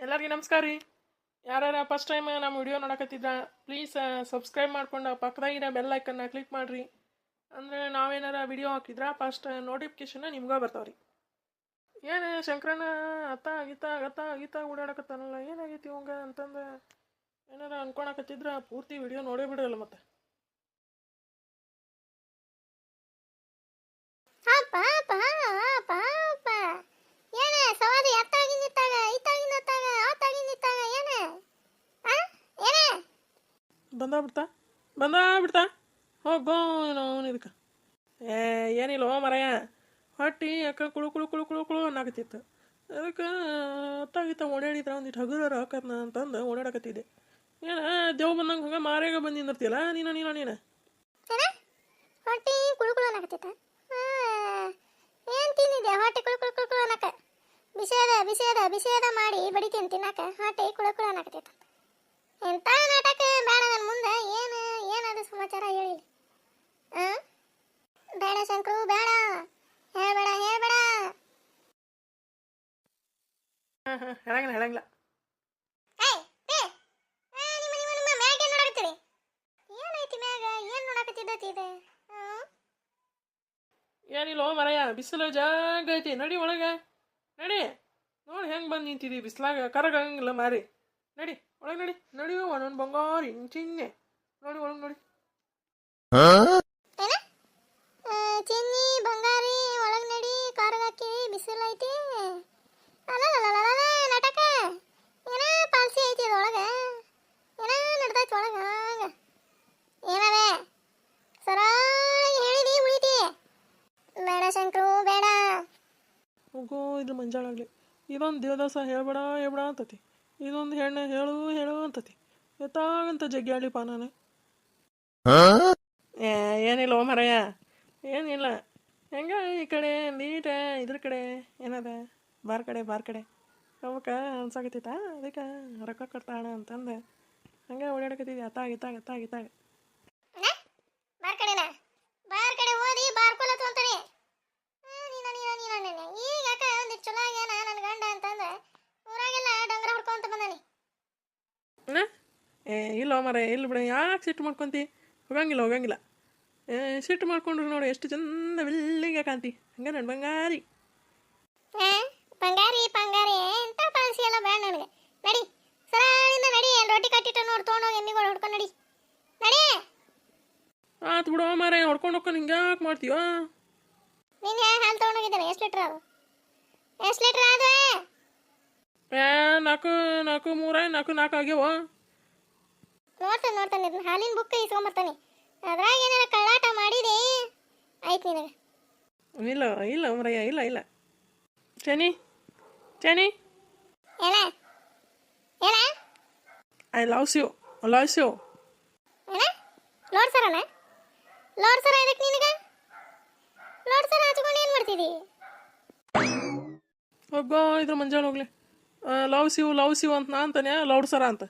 ಎಲ್ಲರಿಗೂ ನಮಸ್ಕಾರ ರೀ. ಯಾರ್ಯಾರ ಫಸ್ಟ್ ಟೈಮ್ ನಮ್ಮ ವಿಡಿಯೋ ನೋಡಕತ್ತಿದ್ರ ಪ್ಲೀಸ್ ಸಬ್ಸ್ಕ್ರೈಬ್ ಮಾಡ್ಕೊಂಡು ಪಕ್ಕದಾಗಿರೋ ಬೆಲ್ ಐಕನ್ನ ಕ್ಲಿಕ್ ಮಾಡಿರಿ. ಅಂದರೆ ನಾವೇನಾರ ವಿಡಿಯೋ ಹಾಕಿದ್ರೆ ಫಸ್ಟ್ ನೋಟಿಫಿಕೇಶನ್ ನಿಮ್ಗೆ ರೀ ಏನು ಶಂಕರನ ಅತ್ತ ಗೀತ ಗತ್ತ ಗೀತ ಓಡಾಡಕತ್ತಾನಲ್ಲ, ಏನಾಗೈತಿ ಇವಂಗ ಅಂತಂದು ಏನಾರ ಅನ್ಕೊಳಕತ್ತಿದ್ರ, ಪೂರ್ತಿ ವಿಡಿಯೋ ನೋಡೇ ಬಿಡಲ್ಲ ಮತ್ತೆ. ಬಂದ ಬಿಡ್ತಾ ಬಂದ ಬಿಡ್ತಾ ಹೋಗೋ ಇದಕ್ಕೆ. ಏ, ಏನಿಲ್ಲ ಓ ಮರಯ. ಹೊಟ್ಟಿ ಯಾಕ ಕುಳು ಕುಳು ಕುಳು ಕುಳು ಕುಳು ಅನ್ನಾಕತ್ತಿತ್ತು. ಅದಕ್ಕೆ ಅತ್ತಾಗಿತ್ತ ಓಡಾಡಿದ್ರ ಒಂದಿಟ್ಟು ಹಗುರ ಹಾಕತ್ನ ಅಂತಂದು ಓಡಾಡಕತ್ತಿದ್ದೆ. ಏನ, ದೇವ್ ಬಂದಂಗೆ ಹಂಗೆ ಮಾರ್ಯಾಗ ಬಂದು ನಿಂದಿರ್ತಿಯಲ್ಲ, ನೀನು ನೀನು ನೀನು. ಹೊಟ್ಟಿ ಕುಳು ಕುಳು ಅನ್ನಾಕತ್ತಿತ್ತ? ಏನ್ ತಿಂದಿದ್ದೆ ಹೊಟ್ಟೆ ಕುಳು ಕುಳು ಕುಳು ಕುಳು ಅನ್ನಕ. ಬಿಸಿ ಅದ ಬಿಸಿ ಅದ ಬಿಸಿ ಅದ ಮಾಡಿ ಬಡಿತೀನಿ ತಿನ್ನಾಕ? ಹೊಟ್ಟೆ ಕುಳು ಕುಳು ಅನ್ನಕತ್ತಿತ್ತ? ಎಂತ ಬೇಡ ನನ್ನ ಮುಂದೆ ಏನು ಏನದು ಸಮಾಚಾರ ಹೇಳಿ ಆ ಬೇಡ ಶಂಕರು ಬೇಡ ಹೇಳ್ಬೇಡ ಹೇಳ್ಬೇಡ ಹಾಂ ಹಾಂ ಹೇಳಂಗಿಲ್ಲ ಹೇಳಂಗಿಲ್ಲ ಏನಿಲ್ಲ ಮರಯ್ಯ ಬಿಸಿಲು ಜಾಗ ಐತಿ. ನಡಿ ಒಳಗೆ. ನಡಿ. ನೋಡಿ ಹೆಂಗೆ ಬಂದು ನಿಂತಿದ್ದೀವಿ ಬಿಸಿಲಾಗ. ಕರಗಂಗಿಲ್ಲ ಮಾರಿ. ನಡಿ ಒಳಗೆ ನಡಿ. ನಡಿ ಒಂದೊಂದು ಬಂಗಾರಿ ಇಂಚಿನ್ನೆ ನೋಡಿ ಒಳಗೆ ನೋಡಿ. ಚಿನ್ನಿ ಬಂಗಾರಿ ಒಳಗೆ ನಡಿ. ಕಾರ್ಗ್ ಹಾಕಿರಿ ಹಂಗ ಏನವೇ ಸರಾಗಿ ಹೇಳಿದಿ ಉಳಿತಿ ಬೇಡ ಶಂಕರು ಬೇಡ ಹೋಗೋ ಇದು ಮಂಜಾಳಾಗಲಿ ಇದೊಂದು ದೇವದಾಸ ಹೇಳ್ಬೇಡ ಹೇಳ್ಬೇಡ ಅಂತತಿ ಇದೊಂದು ಹೆಣ್ಣು ಹೇಳು ಹೇಳು ಅಂತತಿ ಎತ್ತಾಗಂತ ಜಗ್ಗಾಳಿಪ್ಪ ನಾನು ಏ ಏನಿಲ್ಲ ಓ ಮರಯ್ಯ ಏನಿಲ್ಲ ಹೆಂಗ ಈ ಕಡೆ ನೀಟ ಇದ್ರ ಕಡೆ ಏನದ ಬಾರ್ ಕಡೆ ಬಾರ್ ಕಡೆ. ಅವಕ್ಕೆ ಅನ್ಸಾಕತ್ತೈತ ಅದಕ್ಕೆ ರೊಕ್ಕ ಕೊಡ್ತಾಣ ಅಂತಂದು. ಹಂಗೆ ಓಡಾಡಕತ್ತಿದ್ದೆ ಅತ್ತಾಗ ಇತ್ತಾಗ ಅತ್ತಾಗ ಇತ್ತಾಗ? ಬಾರ್ ಕಡೆನ? ಬಾರ್ ಕಡೆ ಓದಿ ಬಾರ್ಕೊಲತ್ತು ಅಂತಾನೆ ನೀನ ನೀನ ನೀನ ನೀನ ಈಗ ಯಾಕ ಒಂದಿಟ್ಟು ಚಲೋ ಆಗ್ಯಾನ ನನ್ನ ಗಂಡ ಅಂತಂದ ಊರಾಗೆಲ್ಲ ಡಂಗ್ರ ಹೊಡ್ಕೊಂತ ಬಂದಾನಿ. ಏನ? ಏ ಇಲ್ಲ ಮರ ಇಲ್ಲ ಬಿಡ ಯಾಕೆ ಸಿಟ್ಟು ಮಾಡ್ಕೊಂತಿ? ಹೋಗಂಗಿಲ್ಲ ಹೋಗಂಗಿಲ್ಲ. ಏ ಸಿಟ್ಟು ಮಾಡ್ಕೊಂಡ್ರು ನೋಡಿ ಎಷ್ಟು ಚಂದ ಬೆಳ್ಳಿಗೆ ಕಾಂತಿ ಹಂಗೆ ನನ್ನ ಬಂಗಾರಿ ಬಂಗಾರಿ ಎಂತ ಪಾಲಿಸಿ ಎಲ್ಲ ಬೇಡ ನನಗೆ ನಡಿ ಸರಾಳಿಂದ ನಡಿ ಏನ್ ರೊಟ್ಟಿ ನೋಡಿ ತೊಗೊಂಡೋಗಿ ಎಮ್ಮಿಗಳು ಹೊಡ್ಕೊಂಡು ನಡಿ. ನಡಿ. ಆತು ಬಿಡೋ ಮಾರ ಹೊಡ್ಕೊಂಡು ಹೋಗ್ಕೊಂಡು ಹಿಂಗೆ ಯಾಕೆ ಮಾಡ್ತೀವ ನೀನು ಹಾಲು ತೊಗೊಂಡೋಗಿದ್ದಾನೆ ಎಷ್ಟು ಲೀಟ್ರ್ ಅದು? ಎಷ್ಟು ಲೀಟ್ರ್ ಅದು ಏ ನಾಲ್ಕು ನಾಲ್ಕು ಮೂರ ನಾಲ್ಕು ನಾಲ್ಕು ಆಗ್ಯಾವ? ನೋಡ್ತಾನೆ ನೋಡ್ತಾನೆ ಇದನ್ನ ಹಾಲಿನ ಬುಕ್ ಇಸ್ಕೊಂಬರ್ತಾನೆ. ಅದ್ರಾಗ ಏನಾರ ಕಳ್ಳಾಟ ಮಾಡಿದೆ? ಆಯ್ತು ನಿನಗೆ. ಇಲ್ಲ ಇಲ್ಲ ಮರಯ್ಯ ಇಲ್ಲ ಇಲ್ಲ. ಚನಿ ಚನಿ. ಏನ? ಏನ? I loves you loves you ಏನ ಲೋಡ್ ಅಣ್ಣ ಲೋಡ್ ಸರ್ ಇದಕ್ಕೆ ನಿನಗೆ ಲೋಡ್ ಸರ್ ಹಚ್ಕೊಂಡು ಏನು ಮಾಡ್ತಿದಿ ಹೋಗೋ ಇದ್ರ ಮಂಜಾಳ ಹೋಗ್ಲಿ ಲವ್ಸ್ ಯು ಲವ್ಸ್ ಯು ಅಂತ. ನಾ ಅಂತಾನೆ ಲೌಡ್ ಸರ ಅಂತ.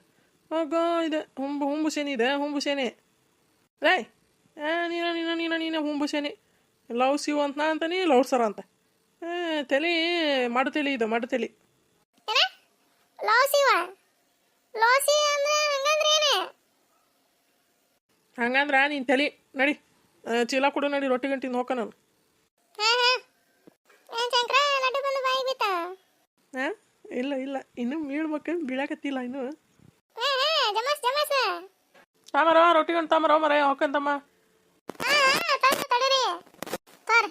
ಹೋಗಾ ಇದೆ. ಹುಂಬು ಹುಂಬು ಶನಿ ಇದೆ ಹುಂಬು ಶನಿ. ರೇ ಏ ನೀನ ನೀನ ನೀನ ನೀನ ಹುಂಬು ಶನಿ. ಲವ್ಸ್ ಯು ಅಂತ. ನಾ ಅಂತಾನೆ ಲೌಡ್ ಸರ ಅಂತ. ತಲೆ ಮಡತೆಲಿ ತಲೆ ಇದು ಮಡು ತಲೆ ಏನ ಲೋಸಿವ ಲೋಸಿ ಅಂದ್ರೆ ಹಂಗಂದ್ರೆ ಏನೇ ಹಂಗಂದ್ರೆ ನೀನು ತಲೆ ನಡಿ. ಚೀಲ ಕೊಡು ನಡಿ ರೊಟ್ಟಿ ಗಂಟಿ ನೋಕ ನಾನು. ಹಾ ಇಲ್ಲ ಇಲ್ಲ. ಇನ್ನೂ ಬೀಳ್ಬೇಕು ಬೀಳಕತ್ತಿಲ್ಲ ಇನ್ನು. ತಾಮರ ರೊಟ್ಟಿ ಗಂಟು ತಾಮರ ಮರ ಹೋಕಂತಮ್ಮ ಹಾ ಹಾ ತಂದು ತಡೀರಿ. ತೋರ್.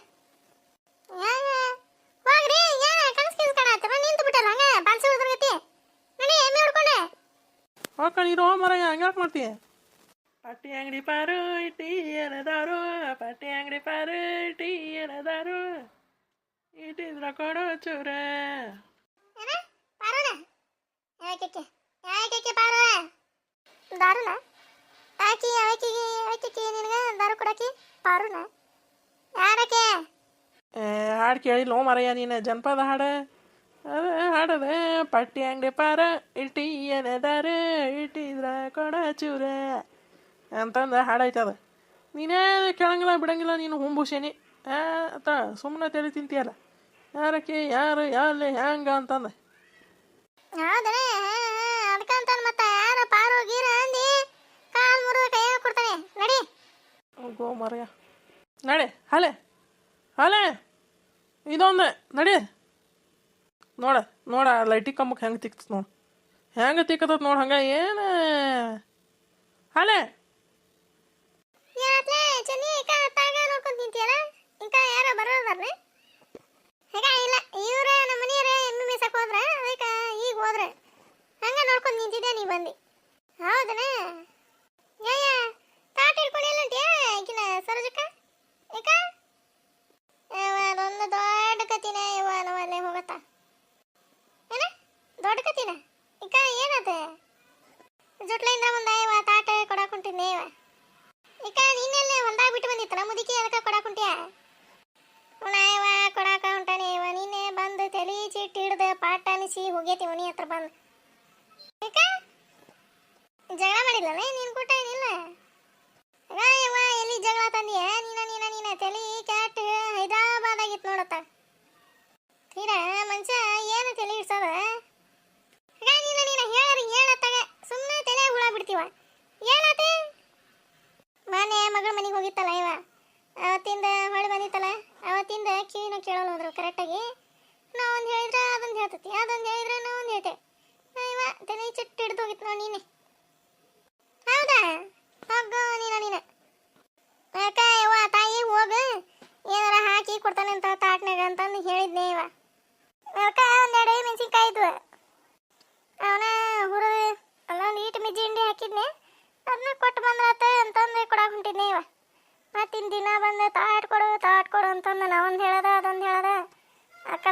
ಹೋಗ್ರಿ ಏನ ಕನಸು ಕಿಸ್ ಕಾಣತ್ತ ನಿಂತು ಬಿಟ್ಟಲ್ಲ ಹಂಗ ಬಾಲ್ಸಿ ಉದ್ರಗತಿ ನಡಿ ಎಮ್ಮೆ ಹೊಡ್ಕೊಂಡೆ. ಹೊಕ್ಕ ನೀರು ಮರ ಹಂಗ್ಯಾಕೆ ಮಾಡ್ತೀಯ ಪಟ್ಟಿ ಅಂಗಡಿ ಪಾರು ಇಟ್ಟಿ ಏನದಾರು ಪಟ್ಟಿ ಅಂಗಡಿ ಪಾರು ಇಟ್ಟಿ ಏನದಾರು ಇಟ್ಟಿದ್ರ ಕೊಡೋ ಚೂರ ಏನ ಪಾರುನ ಯಾಕೆ ಯಾಕೆ ಪಾರು ದಾರುನ ಆಕಿ ಆಕಿ ಆಕಿ ನಿನಗೆ ದಾರು ಕೊಡಾಕಿ ಪಾರುನ ಯಾರಕ್ಕೆ ಏ, ಹಾಡು ಕೇಳಿಲ್ಲ ಮರಯ್ಯ ನೀನು ಜನಪದ ಹಾಡು ಅದ ಹಾಡದ ಪಟ್ಟಿ ಅಂಗಡಿ ಪಾರ ಇಟ್ಟಿ ಏನದಾರು ಇಟ್ಟಿದ್ರ ಕೊಡ ಚೂರ ಅಂತಂದು ಹಾಡಾಯ್ತದ. ಅದು ನೀನೇ ಕೇಳಂಗಿಲ್ಲ ಬಿಡಂಗಿಲ್ಲ ನೀನು ಹುಂಬುಷೇನಿ ಆತ ಸುಮ್ಮನೆ ತೆಲಿ ತಿಂತೀಯಲ್ಲ. ಯಾರಕ್ಕೆ ಯಾರು ಯಾರಲ್ಲೇ ಹ್ಯಾಂಗ ಅಂತಂದ. ಹೌದನೇ ಅಂದ್ಕಂತ ಮತ್ತ ಯಾರ ಪಾರು ಗೀರ ಅಂದಿ. ಕಾಲ್ ಮುರಿದ ಕೈಯಾಗ ಕೊಡ್ತಾನೆ. ನಡಿ. ಗೋ ಮರಯ. ನಡಿ ಹಲೆ. ಹಲೆ. ಇದೊಂದು ನಡಿ. ನೋಡ ನೋಡ ಲೈಟಿ ಕಂಬಕ್ಕೆ ಹೆಂಗೆ ತಿಕ್ತತ್ ನೋಡು. ಹೆಂಗೆ ತಿಕ್ಕತ್ತ ನೋಡಿ ಹಂಗೆ ಏನು. ಹಲೆ. ಯಾತ್ಲೆ ಚೆನ್ನಿ, ಈಗ ತಾಗ ನೋಡ್ಕೊಂಡ್ ತಿಂತೀಯಲ್ಲ ಈಗ ಯಾರೋ ಬರೋದಾರ್ರಿ ಈಗ ಇಲ್ಲ, ಇವ್ರ ನಮ್ಮ ಮನೆಯವ್ರ ಎಮ್ಮೆ ಮೇಸಕ್ ಹೋದ್ರ ಈಗ ಹೋದ್ರ. ಹಂಗ ನೋಡ್ಕೊಂಡ್ ನಿಂತಿದ್ದೆ ನೀ ಬಂದಿ. ಹೌದನ? ಯಯ್ಯ, ತಾಟ ಹಿಡ್ಕೊಂಡು ಅಂತೀಯ ಈಗಿನ ಸರೋಜಕ್ಕ? ಏಕ? ಅದೊಂದು ದೊಡ್ಡ ಕತಿನ ಇವ ನಾವಲ್ಲೇ ಹೋಗತ್ತ. ಏನ? ದೊಡ್ಡ ಕತಿನ ಈಗ ಏನತ್ತೆ ಜೊಟ್ಲಿಂದ ಮುಂದೆ ಪಾಠ ಅನಿಸಿ ಹೋಗೈತಿ ಮನಿ ಹತ್ರ ಬಂದು. ಜಗಳ ಮಾಡಿಲ್ಲ ನೀನ್ ಕೂಟ ಏನಿಲ್ಲ? ಎಲ್ಲಿ ಜಗಳ ತಂದಿಯ? ನೀನ ನೀನ ನೀನ ತಲಿ ಕ್ಯಾಟ್ ಹೈದರಾಬಾದ್ ಆಗಿತ್ತು ನೋಡತ್ತ. ತೀರ ಮನುಷ್ಯ ಏನು ತಲೆ ಇಡ್ಸೋದ ಈಗ ನೀನ ನೀನ ಹೇಳರಿ ಹೇಳತ್ತಾಗ ಸುಮ್ಮನೆ ತಲೆ ಹುಳ ಬಿಡ್ತೀವ ಹೇಳತ್ತೆ ಮೊನ್ನೆ ಮಗಳ ಮನೆಗೆ ಹೋಗಿತ್ತಲ್ಲ ಇವ ಅವತ್ತಿಂದ ಹೊಳೆ ಬಂದಿತ್ತಲ್ಲ ಅವತ್ತಿಂದ ಕಿವಿನ ಕೇಳೋಲ್ಲ ಹೋದ್ರು ಕರೆಕ್ಟಾಗಿ ನಾ ಒಂದು ಹೇಳಿದ್ರೆ ಅದೊಂದು ಹೇಳ್ತತಿ ಅದೊಂದು ಹೇಳಿದ್ರೆ ನಾ ಒಂದು ಹೇಳ್ತೆ ಇವ ತಲೆ ಚಿಟ್ಟು ಹಿಡ್ದು ಹೋಗಿತ್ತು ನೋಡಿ ನೀನೆ ಹೌದಾ ಹೋಗು ನೀನ ನೀನ ಯಾಕ ಇವ ತಾಯಿ ಹೋಗು ಏನಾರ ಹಾಕಿ ಕೊಡ್ತಾನಂತ ತಾಟ್ನಾಗ ಅಂತಂದು ಹೇಳಿದ್ನೆ ಇವ ಅದಕ್ಕೆ ಒಂದೆರಡು ಮೆಣಸಿನ್ಕಾಯಿ ಇದ್ವು ಅವನ ಹುರಿದು ಅಲ್ಲೊಂದು ಈಟ್ ಮಿಜ್ಜಿ ಹಿಂಡಿ ಹಾಕಿದ್ನೆ ಅದನ್ನ ಕೊಟ್ಟು ಬಂದ್ರಾತ ಅಂತಂದು ಕೊಡಾಕ್ ಹೊಂಟಿದ್ನೆ ಇವ ಮತ್ತಿನ ದಿನ ಬಂದು ತಾಟ್ ಕೊಡು ತಾಟ್ ಕೊಡು ಅಂತಂದು ನಾವೊಂದು ಹೇಳದ ಅದೊಂದು ಹೇಳದ ಅಕ್ಕ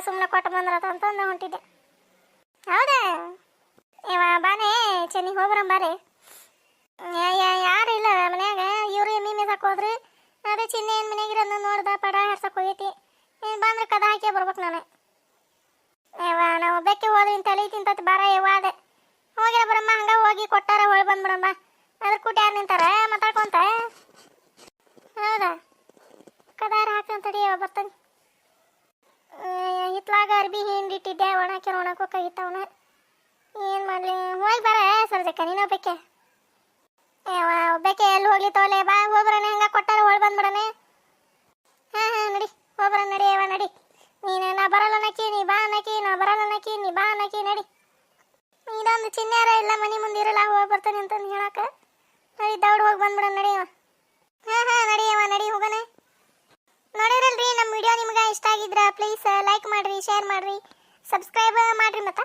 ಕೊಟ್ಟು ಬಂದ್ರಾತ ಅಂತಂದು ಹೊಂಟಿದ್ದೆ. ಹೌದಾ? ಇವ ಬಾನೆ ಚೆನ್ನಿಗೆ ಹೋಗ್ರಂ ಬಾರಿ. ಯಾರು ಇಲ್ಲ ಮನ್ಯಾಗ? ಇವ್ರು ಎಮ್ಮಿ ಮೇಸಕ್ ಹೋದ್ರಿ. ಅದೇ ಚಿನ್ನಿ ಏನು ಮನ್ಯಾಗಿರೋದನ್ನ ನೋಡ್ದ, ಪಡ ಹರ್ಸಕ್ ಹೋಗೈತಿ. ನೀನು ಬಂದ್ರೆ ಕದ ಹಾಕಿ ಬರ್ಬೇಕು ನಾನು. ಯವ್ವ ನಾವು ಬೆಕ್ಕೆ ಹೋದ್ರಿ ತಲೆ ತಿಂತತ್ ಬಾರ ಯವ್ವ ಅದೆ. ಹೋಗಿರ ಬರಮ್ಮ, ಹಂಗ ಹೋಗಿ ಕೊಟ್ಟಾರ, ಹೊಳ್ ಬಂದ್ಬಿಡಮ್ಮ ಅದ್ರ ಕೂಟ ಯಾರು ನಿಂತಾರ? ಮಾತಾಡ್ಕೊಂತ? ಹೌದಾ? ಕದಾರ ಹಾಕಂತಡಿ ಬರ್ತಾನೆ. ಹಿತ್ಲಾಗ ಅರ್ಬಿ ಹಿಂಡಿಟ್ಟಿದ್ದೆ ಒಣಕ್ಕೆ ಒಣಕ್ ಹೋಗಿತ್ತವನ ಏನು ಮಾಡಲಿ? ಹೋಗಿ ಬರ, ಸರ್ಜಕ್ಕ, ನೀನು ಒಬ್ಬಕ್ಕೆ. ಒಬ್ಬಕ್ಕೆ ಬೆಕ್ಕೆ ಎಲ್ಲಿ ಹೋಗ್ಲಿ ತೋಲೆ ಬಾ ಹೋಗ್ಬರನೆ ಹಂಗ ಕೊಟ್ಟಾರ ಹೊಳ್ ಬಂದ್ಬಿಡನೆ. ಹಾಂ ಹಾಂ, ನಡಿ ಹೋಗ್ಬರ ನಡಿ ಅವ ನಡಿ. ನೀನು, ನಾ ಬರಲ್ಲ ನಕ್ಕಿ ನೀ ಬಾ ನಕಿ ನಾ ಬರಲ್ಲ ನಕ್ಕಿ ನೀ ಬಾ ನಕಿ ನಡಿ. ಇದೊಂದು ಚಿನ್ನಾರ ಇಲ್ಲ, ಮನೆ ಮುಂದೆ ಇರಲ್ಲ, ಹೋಗಿ ಬರ್ತಾನೆ ಅಂತಂದು ಹೇಳಕ್ಕೆ ನಡಿ, ದೌಡ್ ಹೋಗಿ ಬಂದ್ಬಿಡ ನಡಿಯವ ಹಾ ಹಾ ನಡಿಯವ ನಡಿ, ಹೋಗೋಣ. ನೋಡಿರಲ್ರಿ ನಮ್ಮ ವಿಡಿಯೋ ನಿಮ್ಗೆ ಇಷ್ಟ ಆಗಿದ್ರ ಪ್ಲೀಸ್ ಲೈಕ್ ಮಾಡಿರಿ ಶೇರ್ ಮಾಡಿರಿ ಸಬ್ಸ್ಕ್ರೈಬ್ ಮಾಡಿರಿ ಮತ್ತ.